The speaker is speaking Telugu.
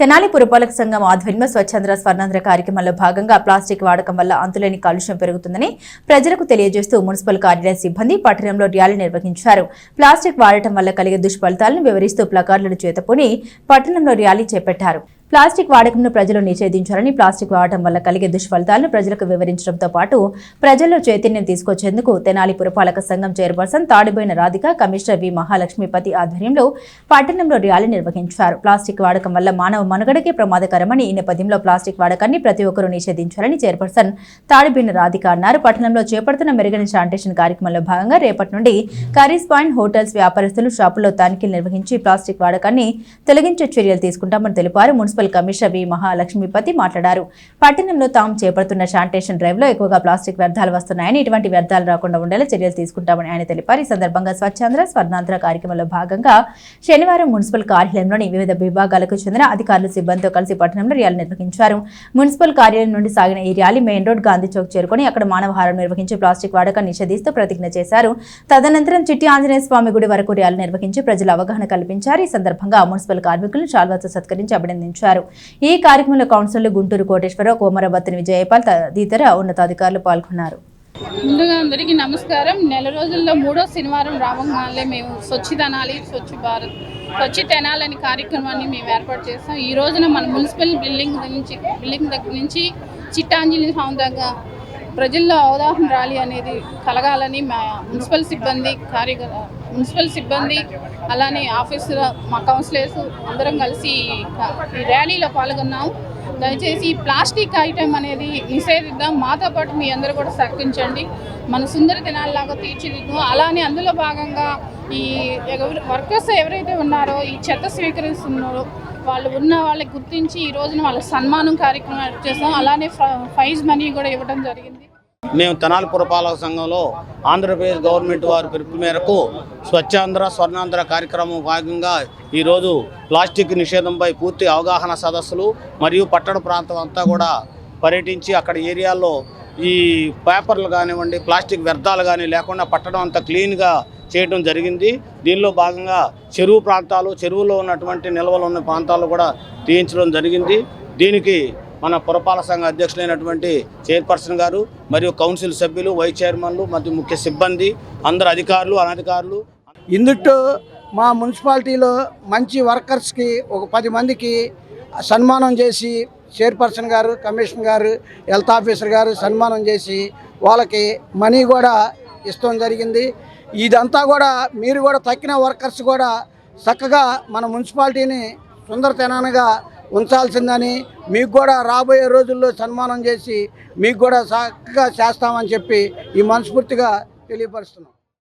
తెనాలి పురపాలక సంఘం ఆధ్వర్యంలో స్వచ్ఛంద్ర స్వర్ణాంధ్ర కార్యక్రమంలో భాగంగా ప్లాస్టిక్ వాడకం వల్ల అంతులేని కాలుష్యం పెరుగుతుందని ప్రజలకు తెలియజేస్తూ మున్సిపల్ కార్యాలయ సిబ్బంది పట్టణంలో ర్యాలీ నిర్వహించారు. ప్లాస్టిక్ వాడటం వల్ల కలిగే దుష్ఫలితాలను వివరిస్తూ ప్లకార్డులను చేతపుని పట్టణంలో ర్యాలీ చేపట్టారు. ప్లాస్టిక్ వాడకంను ప్రజలు నిషేధించాలని ప్లాస్టిక్ వాడటం వల్ల కలిగే దుష్ఫలితాలను ప్రజలకు వివరించడంతో పాటు ప్రజల్లో చైతన్యం తీసుకొచ్చేందుకు తెనాలి పురపాలక సంఘం chairperson Tadiboina Radhika commissioner V Mahalakshmipathi ఆధ్వర్యంలో పట్టణంలో ర్యాలీ నిర్వహించారు. ప్లాస్టిక్ వాడకం వల్ల మానవ మనుగడకే ప్రమాదకరమని ఈ నేపథ్యంలో ప్లాస్టిక్ వాడకాన్ని ప్రతి ఒక్కరూ నిషేధించాలని చైర్పర్సన్ తాడిబోయిన రాధిక అన్నారు. పట్టణంలో చేపడుతున్న మెరుగైన శానిటేషన్ కార్యక్రమంలో భాగంగా రేపటి నుండి కరీస్ పాయింట్ హోటల్స్ వ్యాపారస్తులు షాపుల్లో తనిఖీలు నిర్వహించి ప్లాస్టిక్ వాడకాన్ని తొలగించే చర్యలు తీసుకుంటామని తెలిపారు. మున్సిపల్ కమిషనర్ వి మహాలక్ష్మీపతి మాట్లాడారు. పట్టణంలో తాము చేపడుతున్న శానిటేషన్ డ్రైవ్లో ఎక్కువగా ప్లాస్టిక్ వ్యర్థాలు వస్తున్నాయని ఇటువంటి వ్యర్థాలు రాకుండా ఉండేలా చర్యలు తీసుకుంటామని ఆయన తెలిపారు. ఈ సందర్భంగా స్వచ్ఛాంధ్ర స్వర్ణాంధ్ర కార్యక్రమంలో భాగంగా శనివారం మున్సిపల్ కార్యాలయంలోని వివిధ విభాగాలకు చెందిన అధికారులు సిబ్బందితో కలిసి పట్టణంలో ర్యాలీ నిర్వహించారు. మున్సిపల్ కార్యాలయం నుండి సాగిన ఈ rally main road Gandhi Chowk చేరుకొని అక్కడ మానవహారం నిర్వహించి ప్లాస్టిక్ వాడకం నిషేధిస్తూ ప్రతిజ్ఞ చేశారు. తదనంతరం చిట్టి ఆంజనేయ స్వామి గుడి వరకు ర్యాలీ నిర్వహించి ప్రజల అవగాహన కల్పించారు. ఈ సందర్భంగా మున్సిపల్ కార్మికులను శాల్వాతో సత్కరించి అభినందించారు. ఈ కార్యక్రమంలో కౌన్సిలర్లు గుంటూరు కోటేశ్వరరావు కోమరబత్తిని విజయపాల్ తదితర ఉన్నతాధికారులు పాల్గొన్నారు. ముందుగా అందరికీ నమస్కారం. నెల రోజుల్లో మూడో శనివారం రావంగానే మేము స్వచ్ఛతనాలి స్వచ్ఛ భారత్ స్వచ్ఛ తెనాలి అనే కార్యక్రమాన్ని మేము ఏర్పాటు చేస్తాం. ఈ రోజున మన మున్సిపల్ బిల్డింగ్ నుంచి బిల్డింగ్ దగ్గర నుంచి చిట్టాంజలి స్వామి దగ్గర ప్రజల్లో అవగాహన ర్యాలీ అనేది కలగాలని మా మున్సిపల్ సిబ్బంది కార్యకర్త మున్సిపల్ సిబ్బంది అలానే ఆఫీసర్ మా కౌన్సిలర్స్ అందరం కలిసి ఈ ర్యాలీలో పాల్గొన్నాము దయచేసి ఈ ప్లాస్టిక్ ఐటెం అనేది నిషేధిద్దాం. మాతో పాటు మీ అందరూ కూడా సహకరించండి. మన సుందర దినాల్లాగా తీర్చిదిద్దాం. అలానే అందులో భాగంగా ఈ ఎవరు వర్కర్స్ ఎవరైతే ఉన్నారో ఈ చెత్త స్వీకరిస్తున్నారో వాళ్ళు ఉన్న వాళ్ళకి గుర్తించి ఈ రోజున వాళ్ళకి సన్మానం కార్యక్రమం చేస్తాం. అలానే ఫైజ్ మనీ కూడా ఇవ్వడం జరిగింది. మేము తెనాలి పురపాలక సంఘంలో ఆంధ్రప్రదేశ్ గవర్నమెంట్ వారి పిలుపు మేరకు స్వచ్ఛాంధ్ర స్వర్ణాంధ్ర కార్యక్రమం భాగంగా ఈరోజు ప్లాస్టిక్ నిషేధంపై పూర్తి అవగాహన సదస్సులు మరియు పట్టణ ప్రాంతం అంతా కూడా పర్యటించి అక్కడ ఏరియాల్లో ఈ పేపర్లు కానివ్వండి ప్లాస్టిక్ వ్యర్థాలు కానీ లేకుండా పట్టణం అంతా క్లీన్గా చేయడం జరిగింది. దీనిలో భాగంగా చెరువు ప్రాంతాలు చెరువులో ఉన్నటువంటి నిల్వలు ఉన్న ప్రాంతాలు కూడా తీయించడం జరిగింది. దీనికి మన పురపాలక సంఘ అధ్యక్షులైనటువంటి చైర్పర్సన్ గారు మరియు కౌన్సిల్ సభ్యులు వైస్ చైర్మన్లు మరియు ముఖ్య సిబ్బంది అందరు అధికారులు అనధికారులు. ఇందుట్టు మా మున్సిపాలిటీలో మంచి వర్కర్స్కి ఒక పది మందికి సన్మానం చేసి చైర్పర్సన్ గారు కమిషనర్ గారు హెల్త్ ఆఫీసర్ గారు సన్మానం చేసి వాళ్ళకి మనీ కూడా ఇష్టం జరిగింది. ఇదంతా కూడా మీరు కూడా తక్కిన వర్కర్స్ కూడా చక్కగా మన మున్సిపాలిటీని సుందరతనానగా ఉంచాల్సిందని మీకు కూడా రాబోయే రోజుల్లో సన్మానం చేసి మీకు కూడా చక్కగా చేస్తామని చెప్పి ఈ మనస్ఫూర్తిగా తెలియపరుస్తున్నాం.